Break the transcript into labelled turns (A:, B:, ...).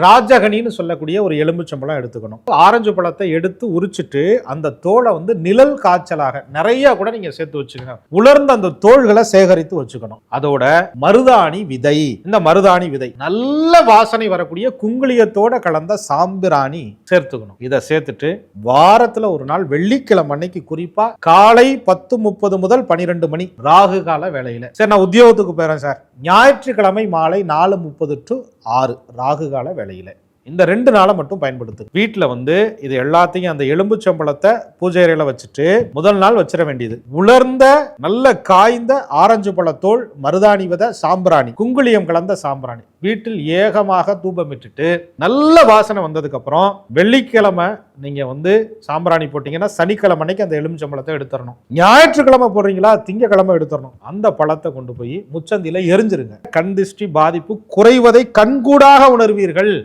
A: ராஜகனின்னு சொல்லக்கூடிய ஒரு எலும்புச்சம்பழம் எடுத்துக்கணும். ஆரஞ்சு பழத்தை எடுத்து உரிச்சிட்டு அந்த தோலை வந்து நிழல் காய்ச்சலாக நிறைய கூட நீங்க சேர்த்து வச்சுக்கணும். உலர்ந்த அந்த தோள்களை சேகரித்து வச்சுக்கணும். அதோட மருதாணி விதை. இந்த மருதாணி விதை நல்ல வாசனை வரக்கூடிய குங்குளியத்தோட கலந்த சாம்பிராணி சேர்த்துக்கணும். இதை சேர்த்துட்டு வாரத்துல ஒரு நாள் வெள்ளிக்கிழமை அன்னைக்கு குறிப்பா காலை பத்து முப்பது முதல் பனிரெண்டு மணி ராகு கால வேலையில சரி நான் உத்தியோகத்துக்கு போயிறேன் சார். ஞாயிற்றுக்கிழமை மாலை நாலு முப்பது டு ஆறு ராகு கால வேலையில். இந்த ரெண்டு நாளை மட்டும் பயன்படுத்து. வீட்டில் வந்து இது எல்லாத்தையும் அந்த எலும்புச்சம்பழத்தை பூஜை அறையில் வச்சுட்டு முதல் நாள் வச்சிட வேண்டியது. உலர்ந்த நல்ல காய்ந்த ஆரஞ்சு பழத்தோல் மருதாணி வித சாம்பிராணி குங்குளியம் கலந்த சாம்பிராணி. வீட்டில் ஏகமாக தூபமிட்டுட்டு நல்ல வாசனை வந்ததுக்கு அப்புறம் வெள்ளிக்கிழமை நீங்க வந்து சாம்பிராணி போட்டீங்கன்னா சனிக்கிழமை அன்னைக்கு அந்த எலுமிச்சம்பழத்தை எடுத்துடணும். ஞாயிற்றுக்கிழமை போடுறீங்களா? திங்கக்கிழமை எடுத்துடணும். அந்த பழத்தை கொண்டு போய் முச்சந்தில எரிஞ்சிருங்க. கண் திருஷ்டி பாதிப்பு குறைவதை கண்கூடாக உணர்வீர்கள்.